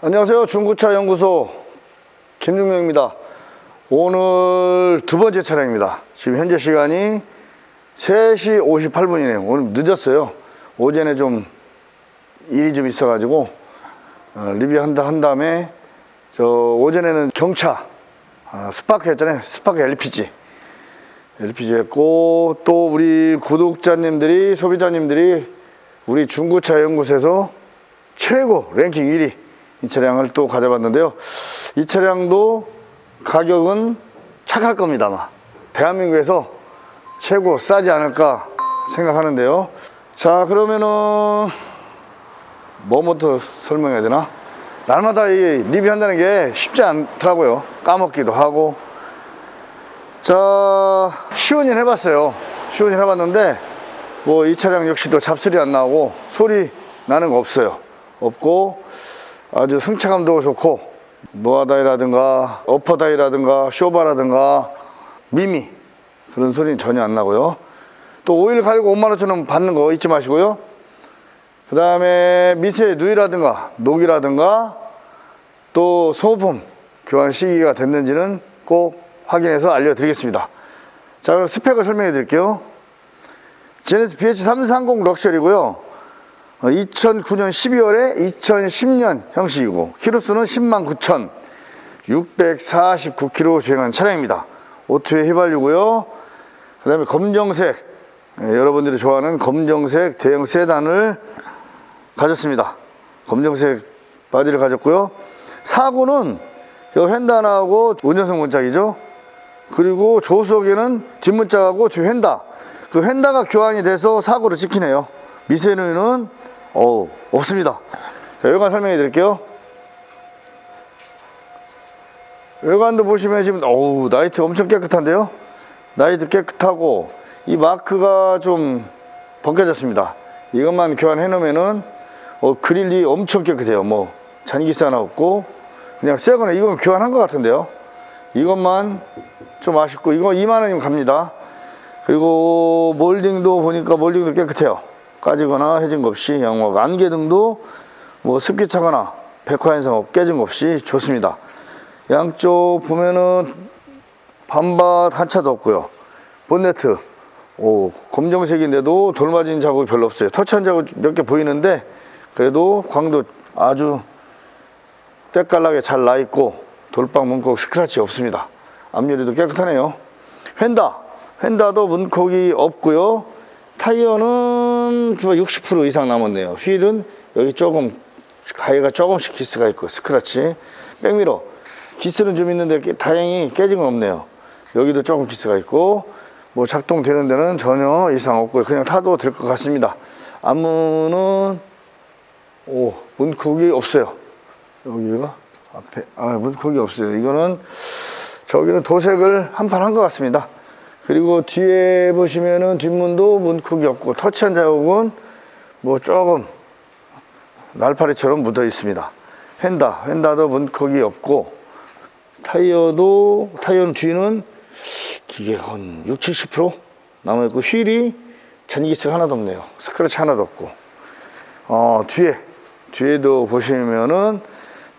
안녕하세요. 중고차 연구소 김중명입니다. 오늘 두 번째 차량입니다. 지금 현재 시간이 3시 58분이네요. 오늘 늦었어요. 오전에 좀 일이 좀 있어 가지고 어, 리뷰한다 한 다음에 저 오전에는 경차 아, 스파크 했잖아요. 스파크 LPG LPG 했고 또 우리 구독자님들이 소비자님들이 우리 중고차 연구소에서 최고 랭킹 1위 이 차량을 또 가져봤는데요. 이 차량도 가격은 착할 겁니다. 아마 대한민국에서 최고 싸지 않을까 생각하는데요. 자 그러면은 뭐부터 설명해야 되나? 날마다 이 리뷰한다는 게 쉽지 않더라고요. 까먹기도 하고. 자, 시운전 해봤어요. 시운전 해봤는데, 뭐 이 차량 역시도 잡소리 안 나오고, 소리 나는 거 없어요. 없고, 아주 승차감도 좋고, 노아다이라든가, 어퍼다이라든가, 쇼바라든가, 미미. 그런 소리는 전혀 안 나고요. 또 오일 갈고 5만원처럼 받는 거 잊지 마시고요. 그 다음에 미세 누이라든가 녹이라든가 또 소모품 교환 시기가 됐는지는 꼭 확인해서 알려드리겠습니다. 자 그럼 스펙을 설명해 드릴게요. 제네스 BH330 럭셔리고요. 2009년 12월에 2010년 형식이고 키로수는 10만 9천 649km 주행한 차량입니다. 오토의 휘발유고요. 그 다음에 검정색 예, 여러분들이 좋아하는 검정색 대형 세단을 가졌습니다. 검정색 바디를 가졌고요. 사고는 이 휀다나하고 운전석 문짝이죠. 그리고 조수석에는 뒷문짝하고 뒤 휀다. 그 휀다가 교환이 돼서 사고를 찍히네요. 미세누는 어 없습니다. 자, 외관 설명해 드릴게요. 외관도 보시면 지금 어우 나이트 엄청 깨끗한데요. 나이트 깨끗하고 이 마크가 좀 벗겨졌습니다. 이것만 교환해 놓으면은 어, 그릴이 엄청 깨끗해요. 뭐 잔기스 하나 없고 그냥 새거는 이건 교환한 것 같은데요. 이것만 좀 아쉽고 이거 2만 원이면 갑니다. 그리고 몰딩도 보니까 몰딩도 깨끗해요. 까지거나 해진 거 없이 양막 안개 등도 뭐 습기 차거나 백화 현상 깨진 거 없이 좋습니다. 양쪽 보면은 반밭 한 차도 없고요. 본네트 오 검정색인데도 돌 맞은 자국이 별로 없어요. 터치한 자국 몇 개 보이는데 그래도 광도 아주 때깔나게 잘 나 있고 돌방 문콕 스크래치 없습니다. 앞유리도 깨끗하네요. 휀다 휀다도 문콕이 없고요. 타이어는 60% 이상 남았네요. 휠은 여기 조금 가위가 조금씩 기스가 있고 스크래치 백미러 기스는 좀 있는데 깨- 다행히 깨진 건 없네요. 여기도 조금 기스가 있고 뭐 작동되는 데는 전혀 이상 없고 그냥 타도 될 것 같습니다. 앞문은 오 문콕이 없어요. 여기가 앞에 아 문콕이 없어요. 이거는 저기는 도색을 한 판 한 것 같습니다. 그리고 뒤에 보시면은 뒷문도 문콕이 없고 터치한 자국은 뭐 조금 날파리처럼 묻어 있습니다. 휀다 휀다도 문콕이 없고 타이어도 타이어는 뒤는 기계 한 6, 70% 남아있고 휠이 전기세가 하나도 없네요. 스크래치 하나도 없고 어, 뒤에 뒤에도 보시면은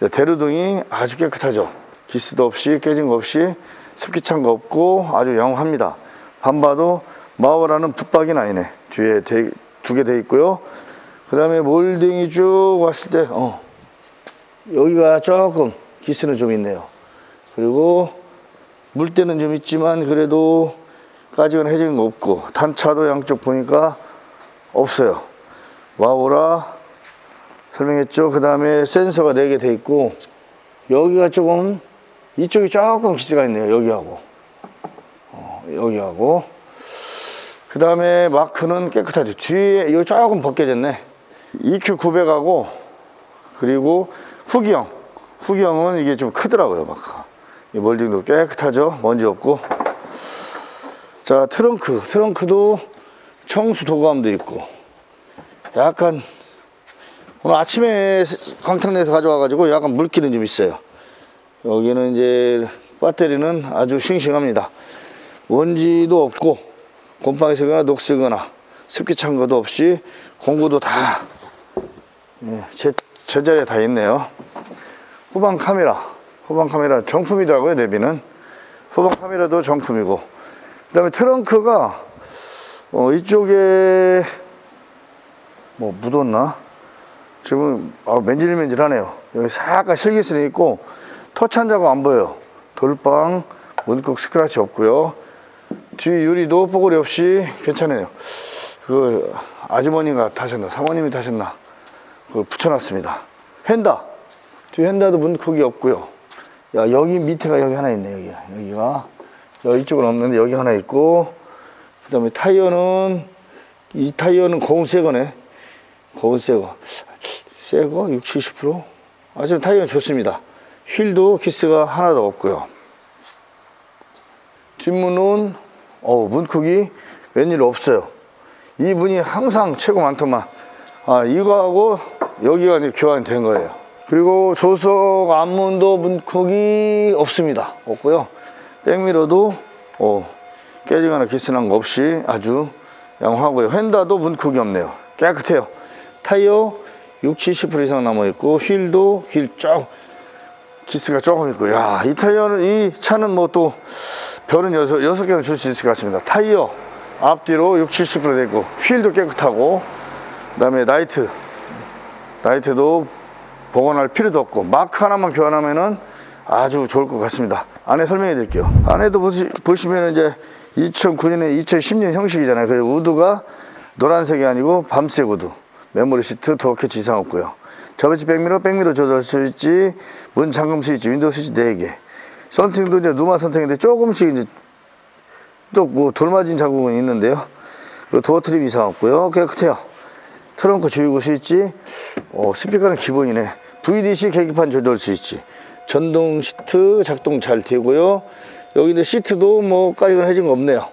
대루등이 아주 깨끗하죠. 기스도 없이 깨진 거 없이 습기 찬거 없고 아주 영합니다. 반바도 마오라는 붙박이 나이네. 뒤에 두 개 돼 있고요. 그 다음에 몰딩이 쭉 왔을 때 어, 여기가 조금 기스는 좀 있네요. 그리고 물때는 좀 있지만 그래도 까지건 해진 거 없고 단차도 양쪽 보니까 없어요. 와오라 설명했죠. 그 다음에 센서가 4개 돼 있고 여기가 조금 이쪽이 조금 기스가 있네요. 여기하고 어, 여기하고 그 다음에 마크는 깨끗하죠. 뒤에 이거 조금 벗겨졌네. EQ 900하고 그리고 후기형 후기형은 이게 좀 크더라고요. 마크가 이 몰딩도 깨끗하죠. 먼지 없고 자 트렁크 트렁크도 청수 도감도 있고 약간 오늘 아침에 광택내에서 가져와 가지고 약간 물기는 좀 있어요. 여기는 이제 배터리는 아주 싱싱합니다. 먼지도 없고 곰팡이 쓰거나 녹 쓰거나 습기 찬 것도 없이 공구도 다 예, 제, 제자리에 다 있네요. 후방 카메라 후방 카메라 정품이더라고요 내비는 후방 카메라도 정품이고 그 다음에 트렁크가 어, 이쪽에 뭐 묻었나 지금 아, 맨질맨질하네요 여기 살짝 실기스는 있고 터치한 자국 안 보여요. 돌빵 문콕 스크래치 없고요. 뒤 유리도 뽀글이 없이 괜찮아요. 그 아주머니가 타셨나 사모님이 타셨나 그걸 붙여놨습니다. 휀다. 뒤 휀다도 문콕이 없고요. 야 여기 밑에가 여기 하나 있네 여기 여기가. 여기 이쪽은 없는데 여기 하나 있고 그 다음에 타이어는 이 타이어는 고운 새거네. 고운 새거. 새거 60, 70% 아주 타이어는 좋습니다 휠도 키스가 하나도 없고요. 뒷문은 어 문콕이 웬일 없어요. 이 문이 항상 최고 많더만. 아 이거하고 여기가 이제 교환이 된 거예요. 그리고 조석 앞문도 문콕이 없습니다. 없고요. 백미러도 어 깨지거나 기스난 거 없이 아주 양호하고요. 휀다도 문콕이 없네요. 깨끗해요. 타이어 60, 70% 이상 남아있고 휠도 휠 쫙 기스가 조금 있고 야 이 타이어는 이 차는 뭐 또 별은 여섯, 여섯 개는 줄 수 있을 것 같습니다. 타이어 앞뒤로 60, 70% 되고 휠도 깨끗하고 그 다음에 라이트. 라이트도 복원할 필요도 없고 마크 하나만 교환하면은 아주 좋을 것 같습니다. 안에 설명해 드릴게요. 안에도 보시, 보시면 이제 2009년에 2010년 형식이잖아요. 그래서 우드가 노란색이 아니고 밤색 우드. 메모리 시트 도어 캐치 이상 없고요 접이식 백미러 백미러 조절 스위치 문 잠금 스위치 윈도우 스위치 4개. 선팅도 이제 누마 선팅인데 조금씩 이제 또 뭐 돌맞은 자국은 있는데요. 그 도어 트립 이상 없고요. 깨끗해요. 트렁크 주유구 스위치 어, 스피커는 기본이네. VDC 계기판 조절 스위치 전동 시트 작동 잘 되고요. 여기 있는 시트도 뭐 까지건 해진 거 없네요.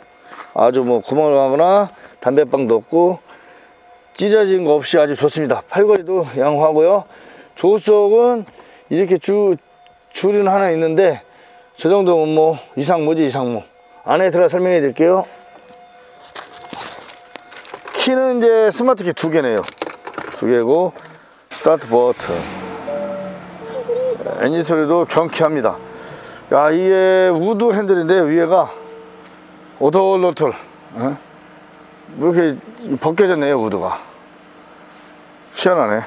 아주 뭐 구멍을 가거나 담배방도 없고 찢어진 거 없이 아주 좋습니다. 팔걸이도 양호하고요. 조석은 이렇게 주, 줄은 하나 있는데 저 정도면 뭐 이상무지 이상무 안에 들어 설명해 드릴게요. 키는 이제 스마트 키 두 개네요. 두 개고 스타트 버튼. 엔진 소리도 경쾌합니다. 야 이게 우드 핸들인데 위에가 오돌오돌 어? 뭐 이렇게 벗겨졌네요 우드가. 시원하네.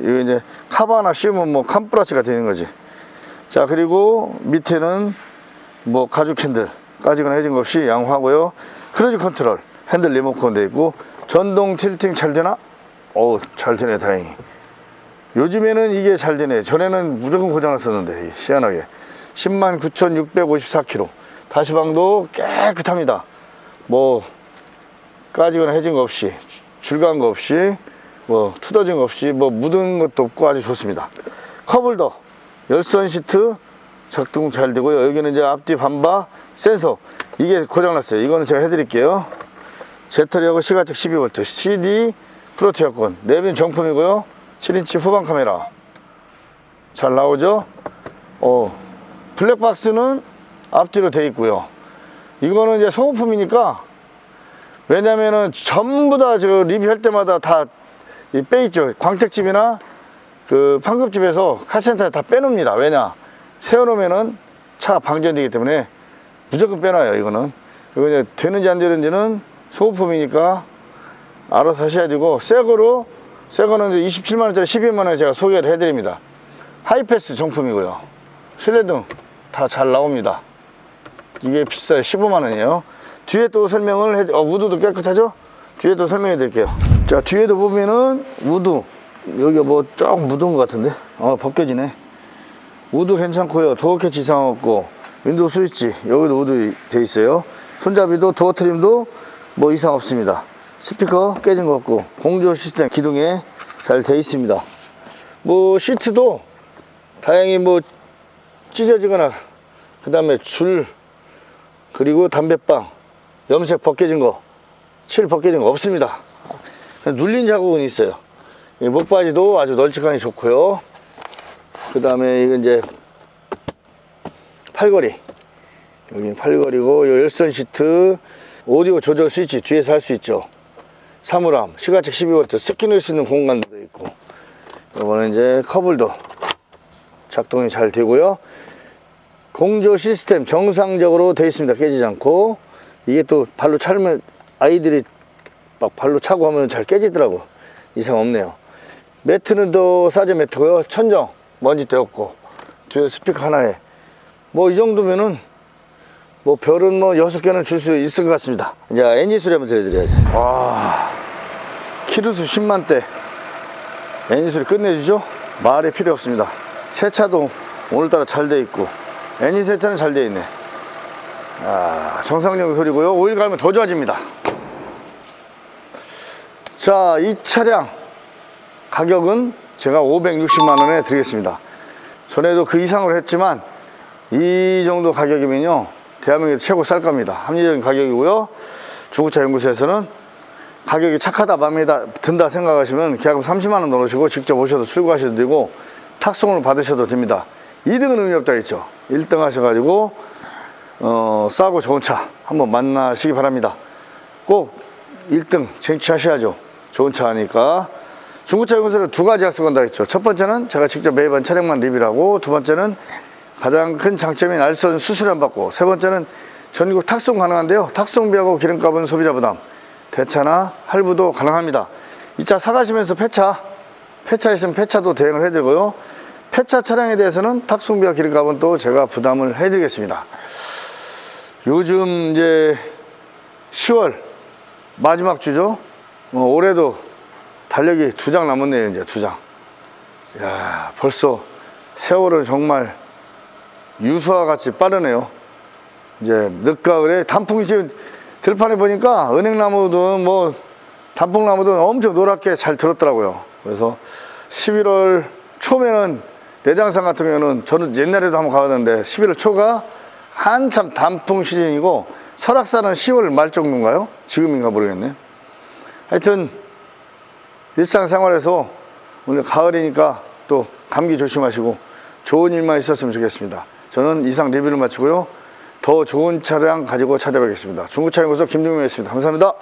이거 이제 카바 하나 씌우면 뭐 캄프라치가 되는 거지. 자 그리고 밑에는 뭐 가죽 핸들 까지거나 해진 것 없이 양호하고요. 크루즈 컨트롤 핸들 리모컨 돼 있고 전동 틸팅 잘 되나? 어우 잘 되네 다행히. 요즘에는 이게 잘 되네. 전에는 무조건 고장났었는데 희한하게. 10만 9,654km 다시방도 깨끗합니다. 뭐 까지거나 해진 거 없이 줄간 거 없이 뭐 투더진 거 없이 뭐 묻은 것도 없고 아주 좋습니다. 컵홀더 열선 시트 작동 잘 되고요. 여기는 이제 앞뒤 반바 센서. 이게 고장났어요. 이거는 제가 해드릴게요. 배터리하고 시가책 12V CD 프로트 에어컨 내비는 정품이고요. 7인치 후방 카메라. 잘 나오죠? 어 블랙박스는 앞뒤로 돼 있고요. 이거는 이제 소모품이니까 왜냐면은 전부 다저 리뷰할 때마다 다 빼있죠. 광택집이나 그 판급집에서 카센터에 다 빼놓습니다. 왜냐? 세워놓으면은 차가 방전되기 때문에 무조건 빼놔요 이거는. 이거 이제 되는지 안 되는지는 소모품이니까 알아서 하셔야 되고 새 거로 새 거는 이제 27만원짜리 12만원에 제가 소개를 해드립니다. 하이패스 정품이고요. 실내등 다 잘 나옵니다. 이게 비싸요. 15만원이에요 뒤에 또 설명을 해 어, 우드도 깨끗하죠? 뒤에 또 설명해 드릴게요. 자 뒤에도 보면은 우드. 여기 뭐 조금 묻은 것 같은데? 어 벗겨지네. 우드 괜찮고요. 도어 캐치 이상 없고. 윈도우 스위치. 여기도 우드 돼 있어요. 손잡이도 도어 트림도 뭐 이상 없습니다. 스피커 깨진 거 없고. 공조 시스템 기둥에 잘 돼 있습니다. 뭐 시트도 다행히 뭐 찢어지거나 그 다음에 줄 그리고 담배빵 염색 벗겨진 거 칠 벗겨진 거 없습니다. 눌린 자국은 있어요. 이 목바지도 아주 널찍하니 좋고요. 그 다음에 이건 이제 팔걸이. 여기 팔걸이고 요 열선 시트 오디오 조절 스위치 뒤에서 할 수 있죠. 사물함 시가책 12V 스키 넣을 수 있는 공간도 있고. 이거는 이제 컵홀더 작동이 잘 되고요. 공조 시스템 정상적으로 되어 있습니다. 깨지지 않고 이게 또 발로 차면 아이들이 막 발로 차고 하면 잘 깨지더라고. 이상 없네요. 매트는 또 사제 매트고요. 천정 먼지대 없고 뒤에 스피커 하나에 뭐 이 정도면은 뭐 별은 뭐 여섯 개는 줄 수 있을 것 같습니다. 이제 엔진 소리 한번 들려드려야죠. 와 키로수 10만대 엔진 소리 끝내주죠? 말이 필요 없습니다. 세차도 오늘따라 잘 돼 있고 엔진 세차는 잘 돼 있네. 아, 정상적 소리고요. 오일 갈면 더 좋아집니다. 자, 이 차량 가격은 제가 560만 원에 드리겠습니다. 전에도 그 이상으로 했지만 이 정도 가격이면요 대한민국에서 최고 쌀 겁니다. 합리적인 가격이고요. 중고차 연구소에서는 가격이 착하다 마음에 다- 든다 생각하시면 계약금 30만 원 넣으시고 직접 오셔서 출고하셔도 되고 탁송을 받으셔도 됩니다. 2등은 의미 없다 했죠. 1등 하셔가지고 어, 싸고 좋은 차 한번 만나시기 바랍니다. 꼭 1등 쟁취하셔야죠. 좋은 차 하니까. 중고차 연구소는 두 가지 약속한다 했죠. 첫 번째는 제가 직접 매번 차량만 리뷰를 하고 두 번째는 가장 큰 장점인 알선 수수료 안 받고 세 번째는 전국 탁송 가능한데요. 탁송비하고 기름값은 소비자 부담. 대차나 할부도 가능합니다. 이 차 사가시면서 폐차, 폐차 있으면 폐차도 대행을 해드리고요. 폐차 차량에 대해서는 탁송비와 기름값은 또 제가 부담을 해드리겠습니다. 요즘 이제 10월 마지막 주죠. 어, 올해도 달력이 두 장 남았네요, 이제 두 장. 야, 벌써 세월은 정말 유수와 같이 빠르네요. 이제 늦가을에 단풍이 지금 들판에 보니까 은행나무든 뭐 단풍나무든 엄청 노랗게 잘 들었더라고요. 그래서 11월 초면은 내장산 같은 경우는 저는 옛날에도 한번 가봤는데 11월 초가 한참 단풍 시즌이고 설악산은 10월 말 정도인가요? 지금인가 모르겠네. 하여튼 일상생활에서 오늘 가을이니까 또 감기 조심하시고 좋은 일만 있었으면 좋겠습니다. 저는 이상 리뷰를 마치고요. 더 좋은 차량 가지고 찾아뵙겠습니다. 중고차 연구소 김동명이었습니다. 감사합니다.